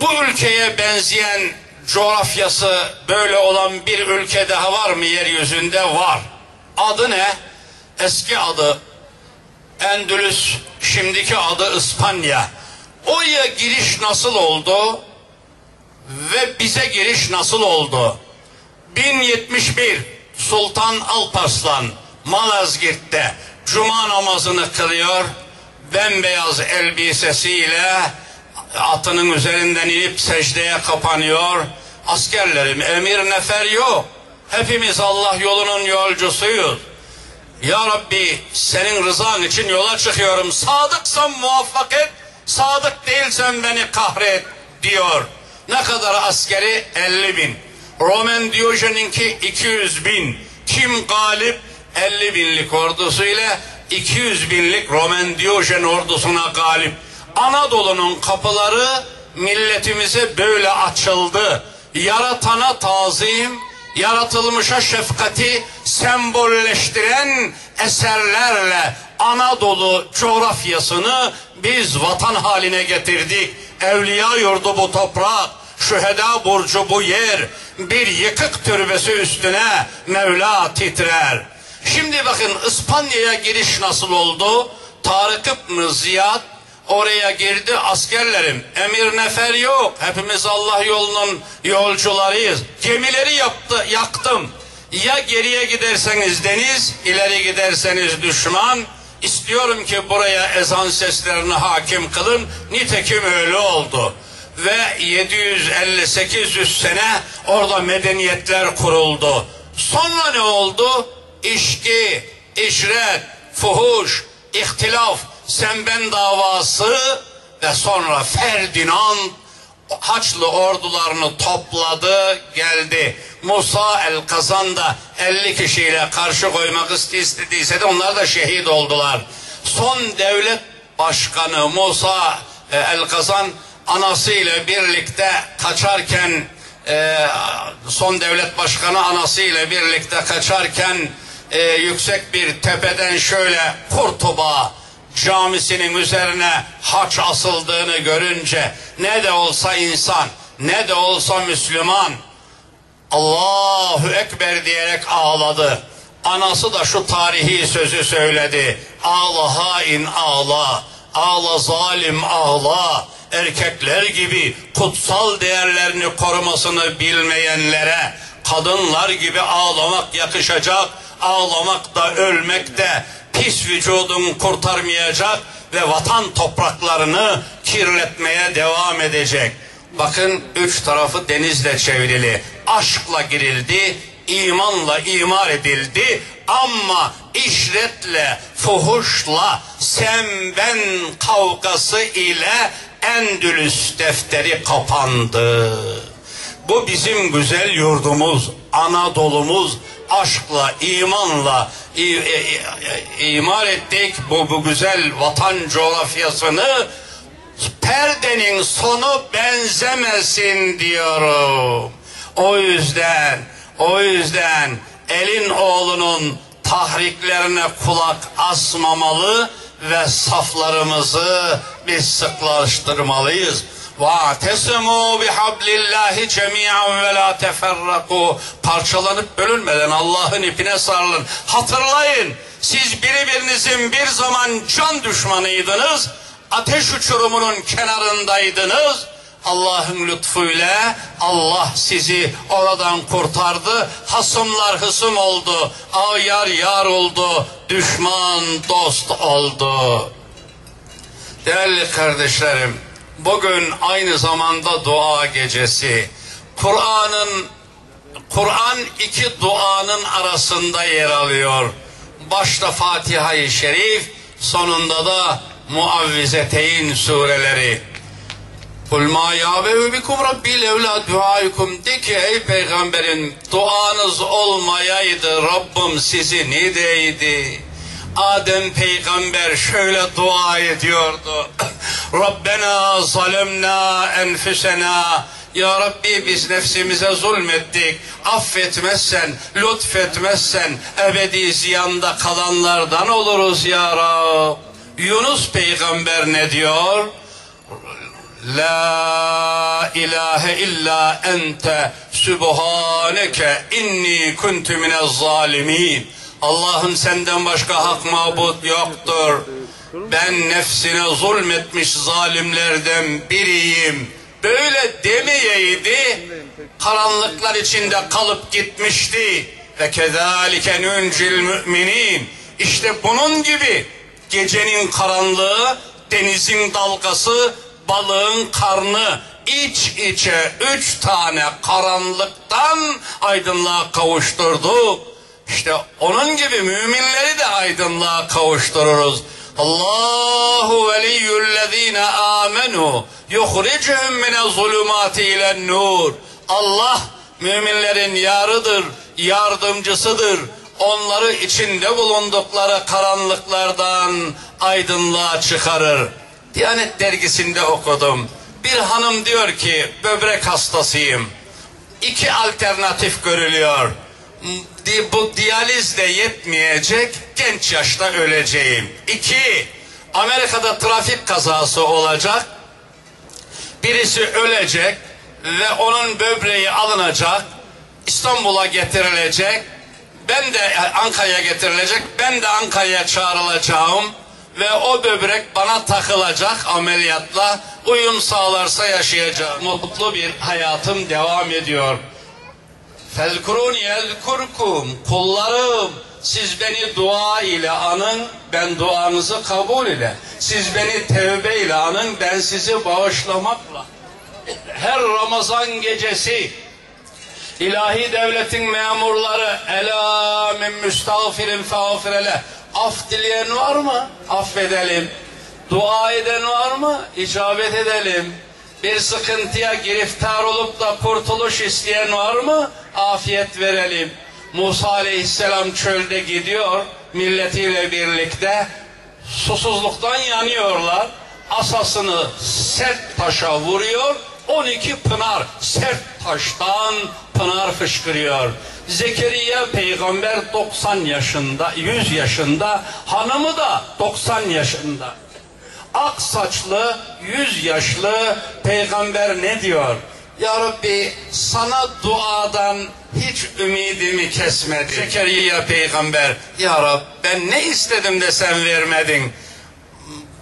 Bu ülkeye benzeyen coğrafyası böyle olan bir ülke daha var mı yeryüzünde? Var. Adı ne? Eski adı Endülüs, şimdiki adı İspanya. Oraya giriş nasıl oldu? Ve bize giriş nasıl oldu? 1071 Sultan Alparslan Malazgirt'te cuma namazını kılıyor. Bembeyaz elbisesiyle atının üzerinden inip secdeye kapanıyor. Askerlerim emir nefer yok. Hepimiz Allah yolunun yolcusuyuz. Ya Rabbi senin rızan için yola çıkıyorum. Sadıksam muvaffak et, sadık değilsen beni kahret diyor. Ne kadar askeri? 50 bin. Roman Diyojen'inki 200 bin. Kim galip? 50 binlik ordusuyla 200 binlik Roman Diyojen ordusuna galip. Anadolu'nun kapıları milletimize böyle açıldı. Yaratana tazim, yaratılmışa şefkati sembolleştiren eserlerle Anadolu coğrafyasını biz vatan haline getirdik. Evliya yurdu bu toprak, şüheda burcu bu yer, bir yıkık türbesi üstüne Mevla titrer. Şimdi bakın İspanya'ya giriş nasıl oldu? Tarık İbn Ziyad oraya girdi askerlerim. Emir nefer yok. Hepimiz Allah yolunun yolcularıyız. Gemileri yaptı, yaktım. Ya geriye giderseniz deniz, ileri giderseniz düşman. İstiyorum ki buraya ezan seslerini hakim kılın. Nitekim öyle oldu. Ve 750-800 sene orada medeniyetler kuruldu. Sonra ne oldu? İşki, işret, fuhuş, ihtilaf, sen ben davası ve sonra Ferdinand Haçlı ordularını topladı geldi. Musa el Kazan da 50 kişiyle karşı koymak istediyse de onlar da şehit oldular. Son devlet başkanı Musa e, el Kazan anasıyla birlikte kaçarken e, son devlet başkanı anasıyla birlikte kaçarken e, yüksek bir tepeden şöyle Kurtuba camisinin üzerine haç asıldığını görünce ne de olsa insan ne de olsa Müslüman Allahu Ekber diyerek ağladı. Anası da şu tarihi sözü söyledi. Ağla hain ağla, ağla zalim ağla. Erkekler gibi kutsal değerlerini korumasını bilmeyenlere kadınlar gibi ağlamak yakışacak. Ağlamak da ölmek de pis vücudun kurtarmayacak ve vatan topraklarını kirletmeye devam edecek. Bakın üç tarafı denizle çevrili. Aşkla girildi, imanla imar edildi ama işretle, fuhuşla, sen ben kavgası ile Endülüs defteri kapandı. Bu bizim güzel yurdumuz, Anadolu'muz aşkla, imanla i, i, i, imar ettik bu, bu güzel vatan coğrafyasını perdenin sonu benzemesin diyorum. O yüzden, o yüzden elin oğlunun tahriklerine kulak asmamalı ve saflarımızı biz sıklaştırmalıyız. وَاَعْتَسِمُوا بِحَبْلِ اللّٰهِ جَمِيعًا وَلَا تَفَرَّقُوا Parçalanıp bölünmeden Allah'ın ipine sarılın. Hatırlayın, siz birbirinizin bir zaman can düşmanıydınız, ateş uçurumunun kenarındaydınız. Allah'ın lütfuyla Allah sizi oradan kurtardı. Hasımlar hısım oldu. Ayar yar oldu. Düşman dost oldu. Değerli kardeşlerim, bugün aynı zamanda dua gecesi. Kur'an'ın Kur'an iki duanın arasında yer alıyor. Başta Fatiha-i Şerif, sonunda da Muavvizeteyn sureleri. Kul ma yabehu bikum rabbi levla duaykum de ki ey peygamberin duanız olmayaydı Rabbim sizi ne deydi? Adem peygamber şöyle dua ediyordu. Rabbena zalemna enfusena ya Rabbi biz nefsimize zulmettik. Affetmezsen, lütfetmezsen ebedi ziyanda kalanlardan oluruz ya Rab. Yunus peygamber ne diyor? La ilahe illa ente sübhaneke inni kuntu minez zalimin. Allah'ım senden başka hak mabut yoktur. Ben nefsine zulmetmiş zalimlerden biriyim. Böyle demeyeydi, karanlıklar içinde kalıp gitmişti. Ve kezalike nuncil müminin. İşte bunun gibi gecenin karanlığı, denizin dalgası, balığın karnı iç içe üç tane karanlıktan aydınlığa kavuşturdu. İşte onun gibi müminleri de aydınlığa kavuştururuz. Allahu veliyyullezine amenu yuhricuhum mine zulümati ile nur. Allah müminlerin yarıdır, yardımcısıdır. Onları içinde bulundukları karanlıklardan aydınlığa çıkarır. Diyanet dergisinde okudum. Bir hanım diyor ki böbrek hastasıyım. İki alternatif görülüyor. Bu diyaliz yetmeyecek, genç yaşta öleceğim. İki, Amerika'da trafik kazası olacak. Birisi ölecek ve onun böbreği alınacak, İstanbul'a getirilecek. Ben de Ankara'ya getirilecek, ben de Ankara'ya çağrılacağım ve o böbrek bana takılacak ameliyatla uyum sağlarsa yaşayacağım. Mutlu bir hayatım devam ediyor. Felkurun yelkurkum kullarım siz beni dua ile anın ben duanızı kabul ile. Siz beni tevbe ile anın ben sizi bağışlamakla. Her Ramazan gecesi ilahi devletin memurları ela min müstağfirin feğfirele af dileyen var mı? Affedelim. Dua eden var mı? İcabet edelim. Bir sıkıntıya giriftar olup da kurtuluş isteyen var mı? Afiyet verelim. Musa aleyhisselam çölde gidiyor milletiyle birlikte. Susuzluktan yanıyorlar. Asasını sert taşa vuruyor. 12 pınar sert taştan pınar fışkırıyor. Zekeriya peygamber 90 yaşında, 100 yaşında, hanımı da 90 yaşında. Ak saçlı, 100 yaşlı peygamber ne diyor? Ya Rabbi sana duadan hiç ümidimi kesmedi. Zekeriya peygamber, Ya Rab ben ne istedim de sen vermedin.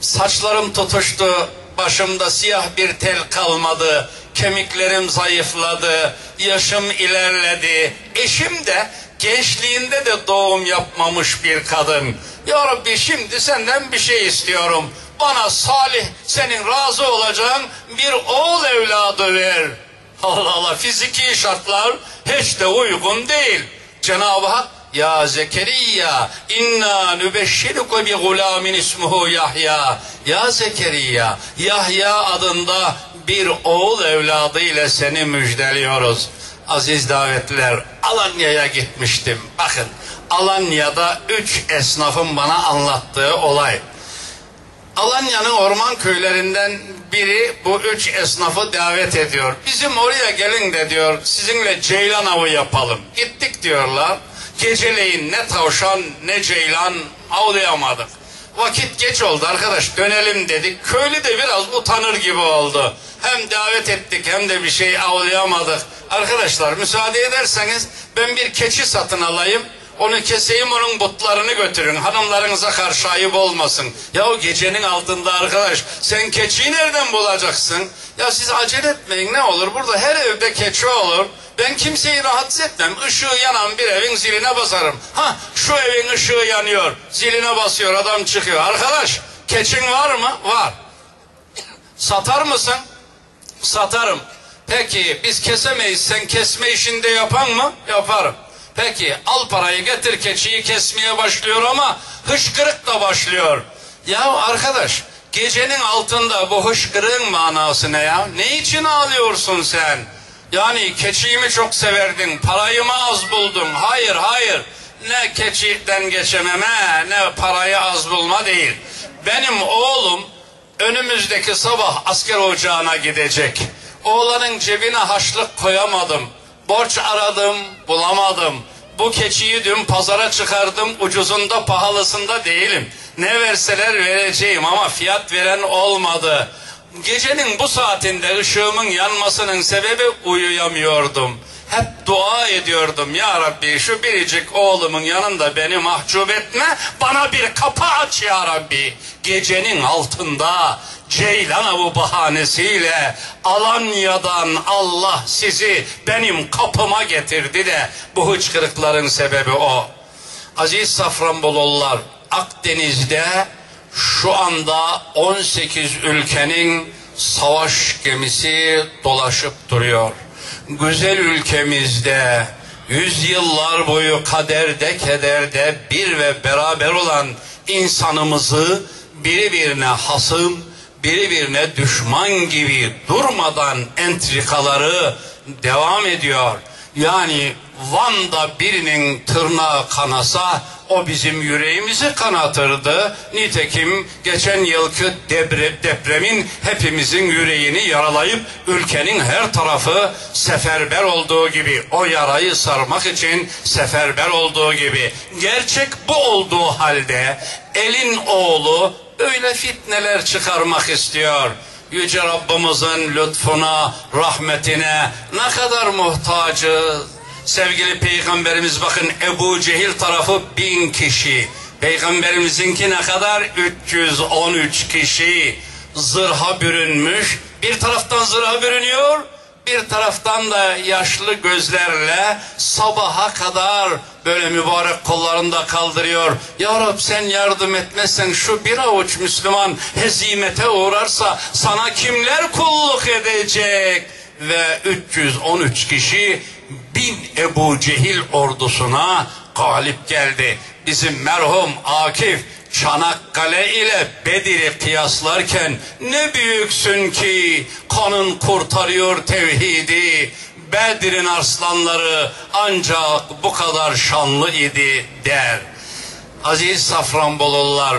Saçlarım tutuştu, başımda siyah bir tel kalmadı, kemiklerim zayıfladı, yaşım ilerledi. Eşim de gençliğinde de doğum yapmamış bir kadın. Ya Rabbi şimdi senden bir şey istiyorum. Bana salih, senin razı olacağın bir oğul evladı ver. Allah Allah fiziki şartlar hiç de uygun değil. Cenab-ı Hak ya Zekeriya inna nübeşşiruke bi gulamin ismuhu Yahya. Ya Zekeriya Yahya adında bir oğul evladı ile seni müjdeliyoruz. Aziz davetliler Alanya'ya gitmiştim. Bakın Alanya'da üç esnafın bana anlattığı olay. Alanya'nın orman köylerinden biri bu üç esnafı davet ediyor. Bizim oraya gelin de diyor sizinle ceylan avı yapalım. Gittik diyorlar. Geceleyin ne tavşan ne ceylan avlayamadık. Vakit geç oldu arkadaş dönelim dedik. Köylü de biraz utanır gibi oldu. Hem davet ettik hem de bir şey avlayamadık. Arkadaşlar müsaade ederseniz ben bir keçi satın alayım. Onu keseyim onun butlarını götürün. Hanımlarınıza karşı ayıp olmasın. Ya o gecenin altında arkadaş sen keçiyi nereden bulacaksın? Ya siz acele etmeyin ne olur. Burada her evde keçi olur. Ben kimseyi rahatsız etmem. Işığı yanan bir evin ziline basarım. Ha şu evin ışığı yanıyor. Ziline basıyor adam çıkıyor. Arkadaş keçin var mı? Var. Satar mısın? Satarım. Peki biz kesemeyiz. Sen kesme işinde yapan mı? Yaparım. Peki al parayı getir keçiyi kesmeye başlıyor ama hışkırık da başlıyor. Ya arkadaş gecenin altında bu hışkırığın manası ne ya? Ne için ağlıyorsun sen? Yani keçiyi çok severdin? Parayı mı az buldun? Hayır hayır. Ne keçiden geçememe ne parayı az bulma değil. Benim oğlum önümüzdeki sabah asker ocağına gidecek. Oğlanın cebine haşlık koyamadım. Borç aradım, bulamadım. Bu keçiyi dün pazara çıkardım, ucuzunda pahalısında değilim. Ne verseler vereceğim ama fiyat veren olmadı. Gecenin bu saatinde ışığımın yanmasının sebebi uyuyamıyordum. Hep dua ediyordum ya Rabbi şu biricik oğlumun yanında beni mahcup etme bana bir kapı aç ya Rabbi. Gecenin altında Ceylan avı bahanesiyle Alanya'dan Allah sizi benim kapıma getirdi de bu hıçkırıkların sebebi o. Aziz Safranbolular Akdeniz'de şu anda 18 ülkenin savaş gemisi dolaşıp duruyor. Güzel ülkemizde yüzyıllar boyu kaderde kederde bir ve beraber olan insanımızı birbirine hasım, birbirine düşman gibi durmadan entrikaları devam ediyor. Yani Van'da birinin tırnağı kanasa o bizim yüreğimizi kanatırdı. Nitekim geçen yılki debre, depremin hepimizin yüreğini yaralayıp ülkenin her tarafı seferber olduğu gibi o yarayı sarmak için seferber olduğu gibi gerçek bu olduğu halde elin oğlu böyle fitneler çıkarmak istiyor. Yüce Rabbimizin lütfuna, rahmetine ne kadar muhtacız. Sevgili Peygamberimiz bakın Ebu Cehil tarafı bin kişi. Peygamberimizinki ne kadar? 313 kişi zırha bürünmüş. Bir taraftan zırha bürünüyor, bir taraftan da yaşlı gözlerle sabaha kadar böyle mübarek kollarında kaldırıyor. Ya Rab sen yardım etmezsen şu bir avuç Müslüman hezimete uğrarsa sana kimler kulluk edecek? Ve 313 kişi bin Ebu Cehil ordusuna galip geldi. Bizim merhum Akif Çanakkale ile Bedir'i kıyaslarken ne büyüksün ki kanın kurtarıyor tevhidi. Bedir'in arslanları ancak bu kadar şanlı idi der. Aziz Safranbolulular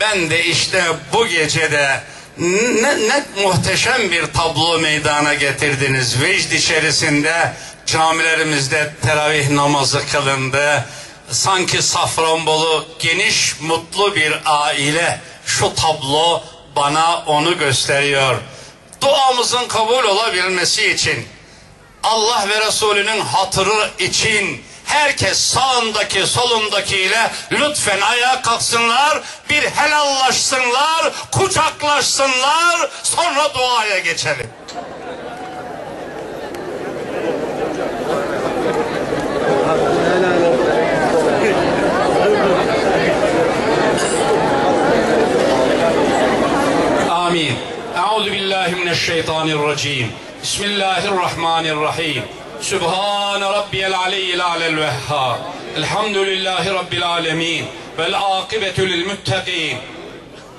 ben de işte bu gecede ne, ne muhteşem bir tablo meydana getirdiniz. Vecd içerisinde camilerimizde teravih namazı kılındı. Sanki Safranbolu geniş mutlu bir aile. Şu tablo bana onu gösteriyor. Duamızın kabul olabilmesi için Allah ve Resulünün hatırı için herkes sağındaki solundakiyle lütfen ayağa kalksınlar, bir helallaşsınlar, kucaklaşsınlar, sonra duaya geçelim. Bismillahirrahmanirrahim. Sübhane rabbiyel aliyyil alel vehhab. Elhamdülillahi rabbil alemin. Vel akibetu lil muttaqin.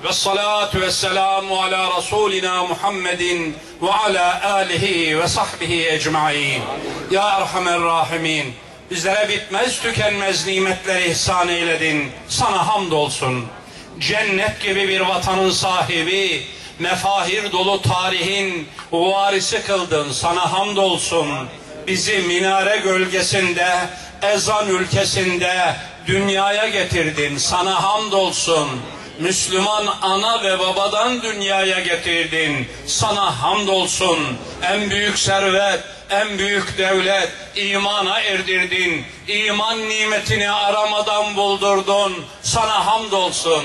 Ve salatu ve selamu ala Resulina Muhammedin ve ala alihi ve sahbihi ecmain. Ya Erhamer Rahimin. Bizlere bitmez tükenmez nimetleri ihsan eyledin. Sana hamdolsun. Cennet gibi bir vatanın sahibi, mefahir dolu tarihin varisi kıldın. Sana hamdolsun. Bizi minare gölgesinde, ezan ülkesinde dünyaya getirdin. Sana hamdolsun. Müslüman ana ve babadan dünyaya getirdin. Sana hamdolsun. En büyük servet, en büyük devlet imana erdirdin. İman nimetini aramadan buldurdun. Sana hamdolsun.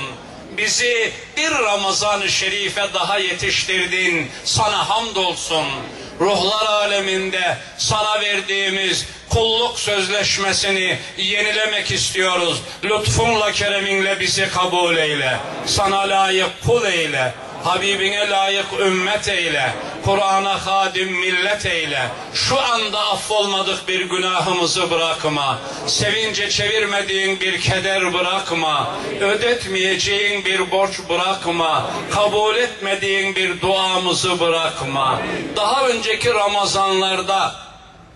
Bizi bir Ramazan-ı Şerife daha yetiştirdin. Sana hamdolsun. Ruhlar aleminde sana verdiğimiz kulluk sözleşmesini yenilemek istiyoruz. Lütfunla kereminle bizi kabul eyle. Sana layık kul eyle. Habibine layık ümmet eyle. Kur'an'a hadim millet eyle. Şu anda affolmadık bir günahımızı bırakma. Sevince çevirmediğin bir keder bırakma. Ödetmeyeceğin bir borç bırakma. Kabul etmediğin bir duamızı bırakma. Daha önceki Ramazanlarda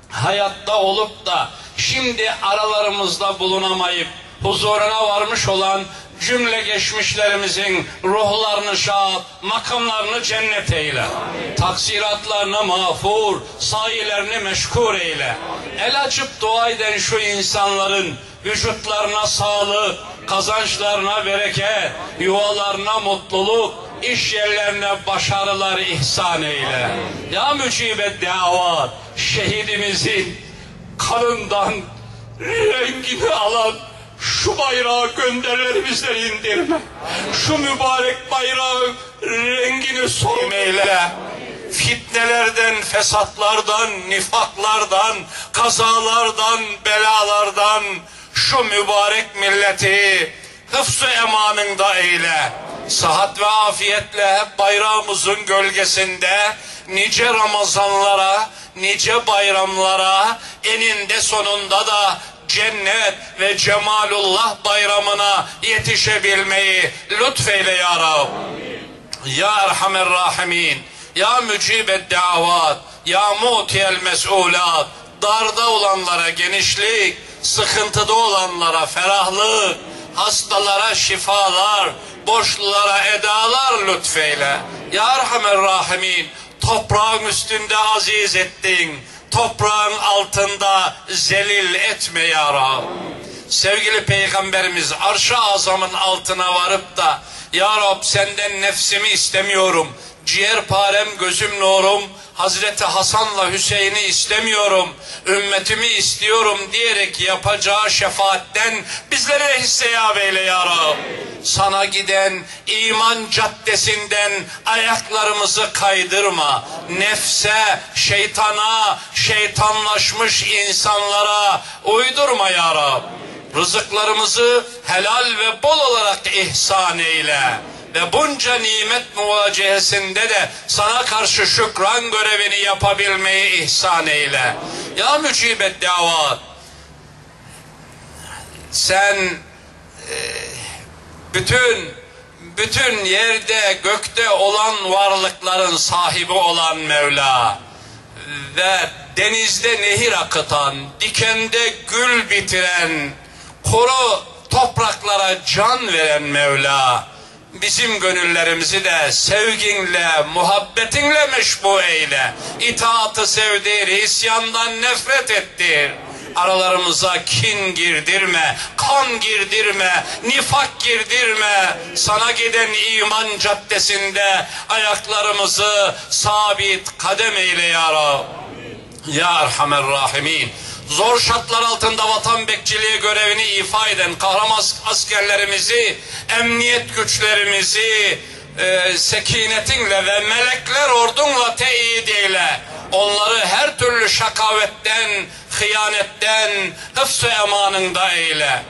hayatta olup da şimdi aralarımızda bulunamayıp huzuruna varmış olan cümle geçmişlerimizin ruhlarını şad, makamlarını cennet eyle. Taksiratlarını mağfur, sahilerini meşkur eyle. El açıp dua eden şu insanların vücutlarına sağlık, kazançlarına bereket, yuvalarına mutluluk, iş yerlerine başarılar ihsan eyle. Ya mücibe davat, şehidimizin kanından rengini alan şu bayrağı gönderlerimizden indirme. Şu mübarek bayrağın rengini son eyle. Fitnelerden, fesatlardan, nifaklardan, kazalardan, belalardan şu mübarek milleti hıfz-ı emanında eyle. Sıhhat ve afiyetle bayrağımızın gölgesinde nice Ramazanlara, nice bayramlara, eninde sonunda da cennet ve cemalullah bayramına yetişebilmeyi lütfeyle ya Rab. Ya Erhamer Rahimin, Ya Mücibed Davat, Ya Mu'tiyel Mes'ulat, darda olanlara genişlik, sıkıntıda olanlara ferahlık, hastalara şifalar, borçlulara edalar lütfeyle. Ya Erhamer Rahimin, toprağın üstünde aziz ettin, toprağın altında zelil etme ya Rab. Sevgili Peygamberimiz arş-ı azamın altına varıp da Ya Rab senden nefsimi istemiyorum, ciğerparem gözüm nurum, Hazreti Hasan'la Hüseyin'i istemiyorum, ümmetimi istiyorum diyerek yapacağı şefaatten bizlere hisseyab eyle ya Rab. Sana giden iman caddesinden ayaklarımızı kaydırma. Nefse, şeytana, şeytanlaşmış insanlara uydurma ya Rab. Rızıklarımızı helal ve bol olarak ihsan eyle ve bunca nimet muvacehesinde de sana karşı şükran görevini yapabilmeyi ihsan eyle. Ya mücibet davat sen e, bütün bütün yerde gökte olan varlıkların sahibi olan Mevla ve denizde nehir akıtan, dikende gül bitiren, kuru topraklara can veren Mevla bizim gönüllerimizi de sevginle, muhabbetinle meşbu eyle. İtaatı sevdir, isyandan nefret ettir. Aralarımıza kin girdirme, kan girdirme, nifak girdirme. Sana giden iman caddesinde ayaklarımızı sabit kadem eyle ya Rab. Ya Erhamer Rahimin zor şartlar altında vatan bekçiliği görevini ifa eden kahraman askerlerimizi, emniyet güçlerimizi e, sekinetinle ve melekler ordunla teyit eyle. Onları her türlü şakavetten, hıyanetten, hıfz-ı emanında eyle.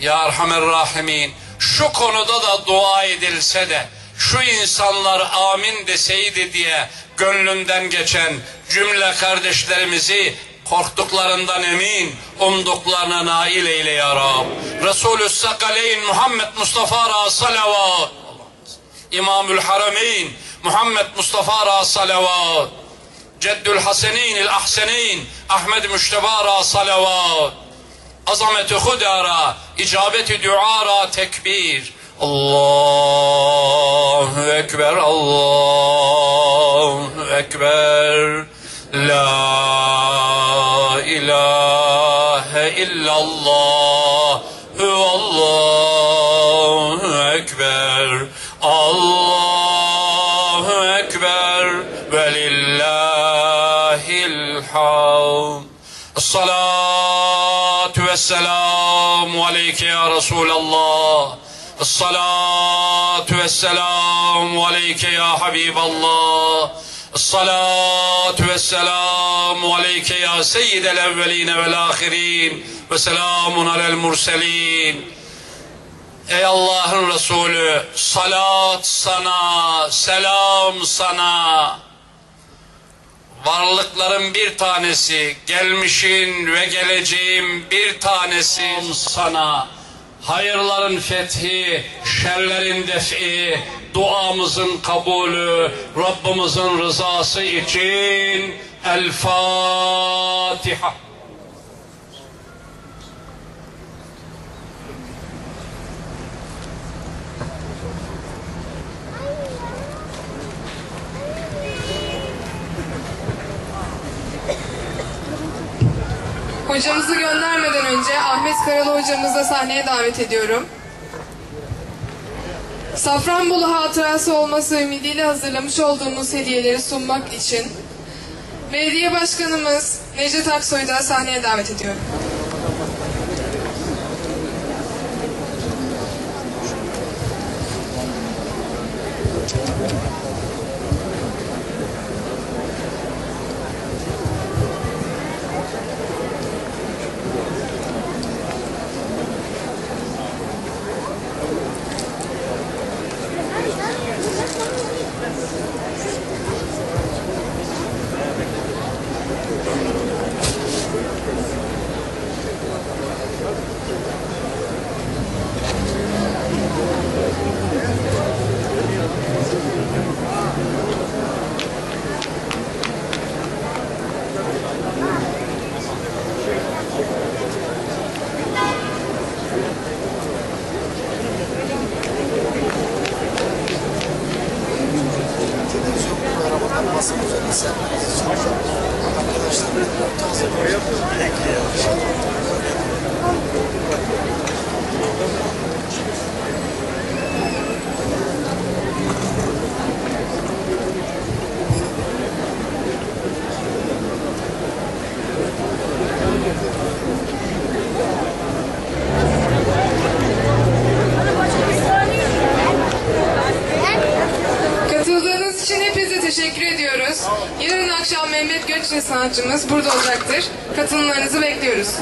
Ya Erhamer Rahimin şu konuda da dua edilse de şu insanlar amin deseydi diye gönlünden geçen cümle kardeşlerimizi korktuklarından emin, umduklarına nail eyle ya Rab. Resulü Sakaleyn Muhammed Mustafa Ra salavat. İmamül Harameyn Muhammed Mustafa Ra salavat. Ceddül Haseneyn el Ahseneyn Ahmed Müşteba Ra salavat. Azameti Huda Ra, icabeti dua Ra tekbir. Allahu Ekber, Allahu Ekber. La Resulallah. Esselatu vesselamu aleyke ya Habiballah. Esselatu vesselamu aleyke ya seyyidel evveline vel ahirin ve selamun alel murselin. Ey Allah'ın Resulü salat sana, selam sana. Varlıkların bir tanesi, gelmişin ve geleceğim bir tanesi Selam sana. Hayırların fethi, şerlerin defi, duamızın kabulü, Rabbimizin rızası için El Fatiha. Hocamızı göndermeden önce Ahmet Karalı hocamızı da sahneye davet ediyorum. Safranbolu hatırası olması ümidiyle hazırlamış olduğumuz hediyeleri sunmak için Belediye Başkanımız Necdet Aksoy'u da sahneye davet ediyorum. ça, sanatçımız burada olacaktır. Katılımlarınızı bekliyoruz.